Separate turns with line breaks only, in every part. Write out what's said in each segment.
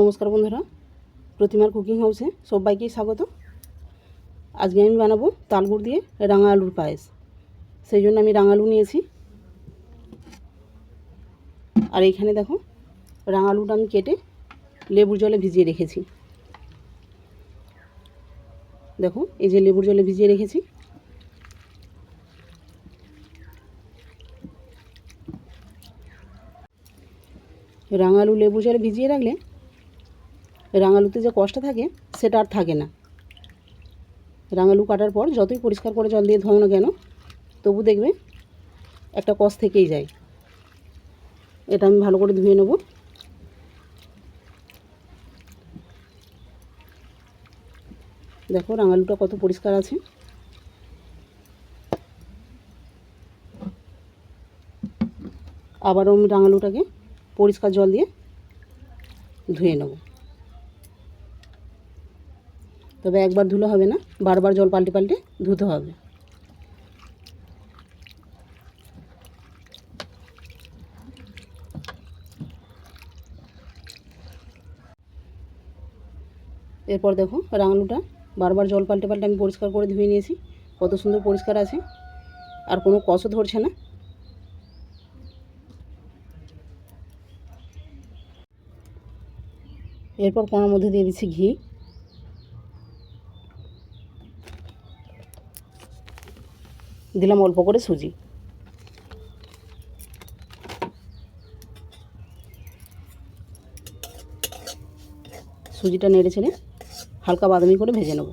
নমস্কার বন্ধুরা, প্রতিমার কুকিং হাউসে সবাইকে স্বাগত। আজকে আমি বানাবো তালগুড় দিয়ে রাঙা আলুর পায়েস। সেই জন্য আমি রাঙা আলু নিয়েছি। আর এইখানে দেখো, রাঙা আলুটা আমি কেটে লেবুর জলে ভিজিয়ে রেখেছি। দেখো, এই যে লেবুর জলে ভিজিয়ে রেখেছি। রাঙালু লেবু জলে ভিজিয়ে রাখলে রাঙালুতে যে কষ্ট থাকে, সেটা আর থাকে না। রাঙালু কাটার পর যতই পরিষ্কার করে জল দিয়ে ধোও না কেন, তবু দেখবে একটা কষ থেকেই যায়। এটা আমি ভালো করে ধুয়ে নেব। দেখো রাঙালুটা কত পরিষ্কার আছে। আবারও আমি রাঙালুটাকে পরিষ্কার জল দিয়ে ধুয়ে নেব। তবে একবার ধুলে হবে না, বারবার জল পাল্টে পাল্টে ধুতে হবে। এরপর দেখো রাঙালুটা বারবার জল পাল্টে পাল্টে আমি পরিষ্কার করে ধুয়ে নিয়েছি, কত সুন্দর পরিষ্কার আছে, আর কোনো কষও ধরছে না। এরপর কোনার মধ্যে দিয়ে দিচ্ছি ঘি। দিলাম অল্প করে সুজি। সুজিটা নেড়ে ছেড়ে হালকা বাদামি করে ভেজে নেব।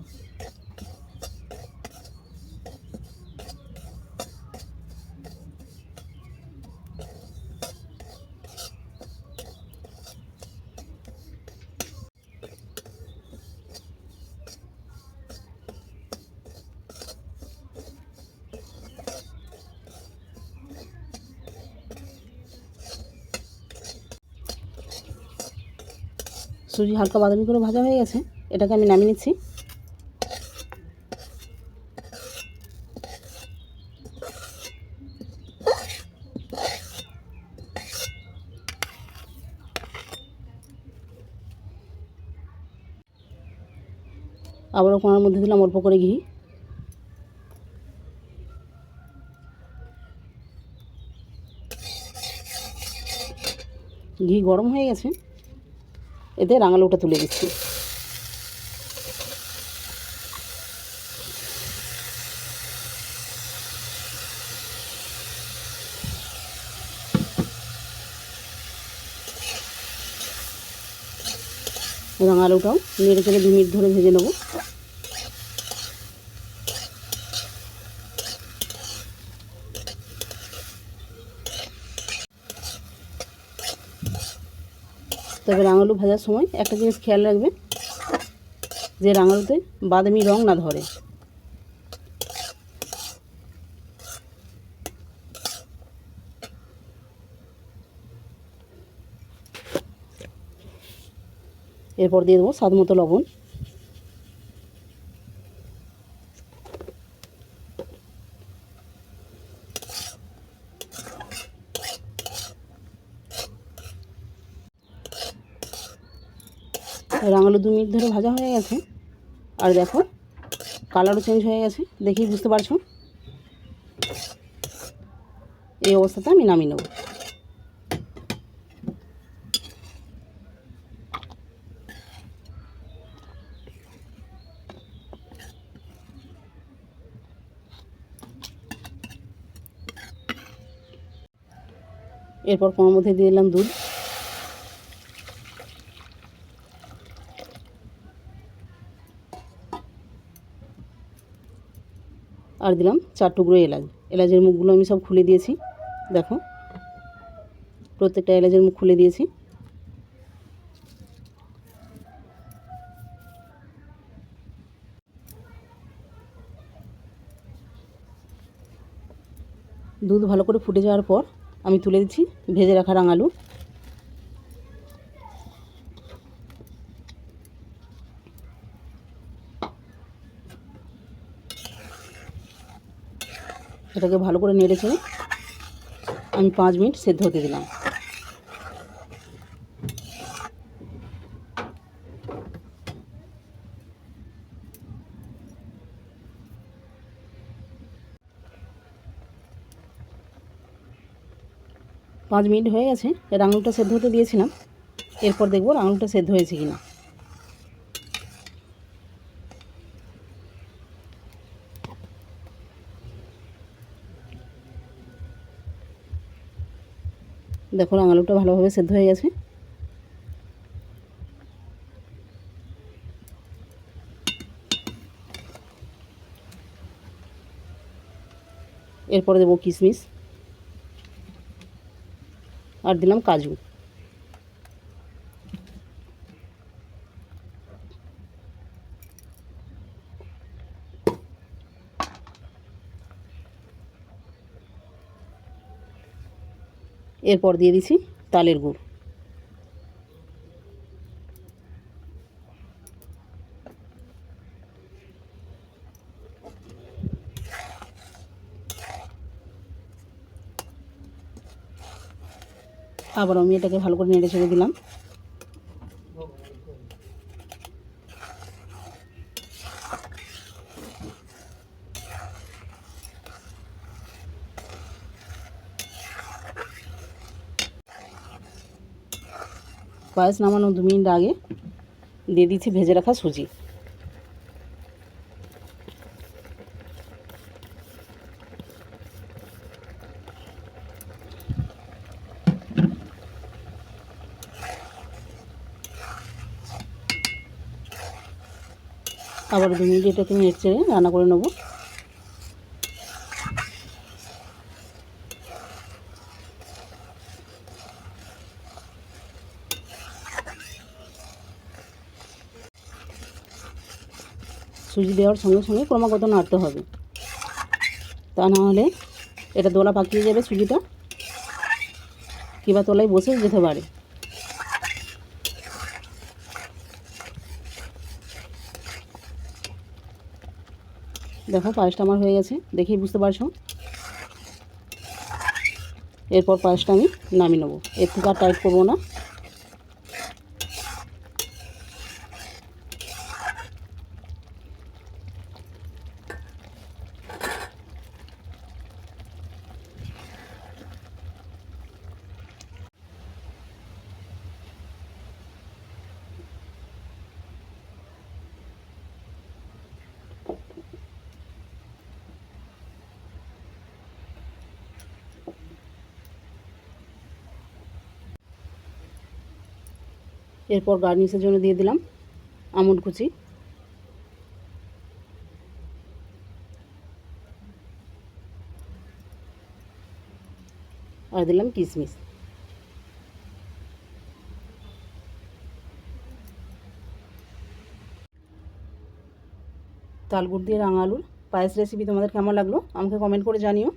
সুজি হালকা বাদামি করে ভাজা হয়ে গেছে। এটাকে আমি নামিয়ে নিচ্ছি। আবারও কোনার মধ্যে দিলাম অল্প করে ঘি। ঘি গরম হয়ে গেছে। এতে রাঙালুটা তুলে দিচ্ছি। রাঙালুটাও নেড়ে চেড়ে দু মিনিট ধরে ভেজে নেব। তবে রাঙালু ভাজার সময় একটা জিনিস খেয়াল রাখবে, যে রাঙালুতে বাদামি রং না ধরে। এরপর দিয়ে দেবো স্বাদ মতো লবণ। রাঙালু দু মিনিট ধরে ভাজা হয়ে গেছে। আর দেখো কালারও চেঞ্জ হয়ে গেছে, দেখেই বুঝতে পারছ। এই অবস্থাতে আমি নামিয়ে নেব। এরপর কোনোর মধ্যে দিয়ে দিলাম দুধ। আর দিলাম, চার টুকরো এলাচ। এলাচের মুখগুলো আমি সব খুলে দিয়েছি, দেখো। প্রত্যেকটা এলাচের মুখ খুলে দিয়েছি। দুধ ভালো করে ফুটে যাওয়ার পর আমি তুলে দিচ্ছি ভেজে রাখা রাঙালু। এটাকে ভালো করে নেড়েছে আমি পাঁচ মিনিট সেদ্ধ হতে দিলাম। পাঁচ মিনিট হয়ে গেছে এর আঙুলটা সেদ্ধ হতে দিয়েছিলাম। এরপর দেখব আঙুলটা সেদ্ধ হয়েছে কিনা। দেখো রাঙালুটা ভালোভাবে সেদ্ধ হয়ে গেছে। এরপরে দেবো কিশমিশ। আর দিলাম কাজু। এরপর দিয়ে দিছি তালের গুড়। আবার আমি এটাকে ভালো করে নেড়ে ছেড়ে দিলাম। পায়েস নামানো দু মিনিট আগে দিয়ে দিচ্ছি ভেজে রাখা সুজি। আবার দু মিনিট এটাকে নেড়ে রান্না করে নেব। সুজি দেওয়ার সঙ্গে সঙ্গে ক্রমাগত নাড়তে হবে। তা না হলে এটা দোলা পাকিয়ে যাবে সুজিটা। কিংবা তলায় বসে যেতে পারে। দেখো, পায়েসটা আমার হয়ে গেছে, দেখেই বুঝতে পারছ? এরপর পায়েসটা আমি নামিয়ে নেব। এর থেকে আর টাইট করব না। এরপর গার্নিশের জন্য দিয়ে দিলাম আমন্ড কুচি। আর দিলাম কিশমিশ তালগুড় দিয়ে রাঙা আলুর পায়েস রেসিপি তোমাদের কেমন লাগল আমাকে কমেন্ট করে জানিও।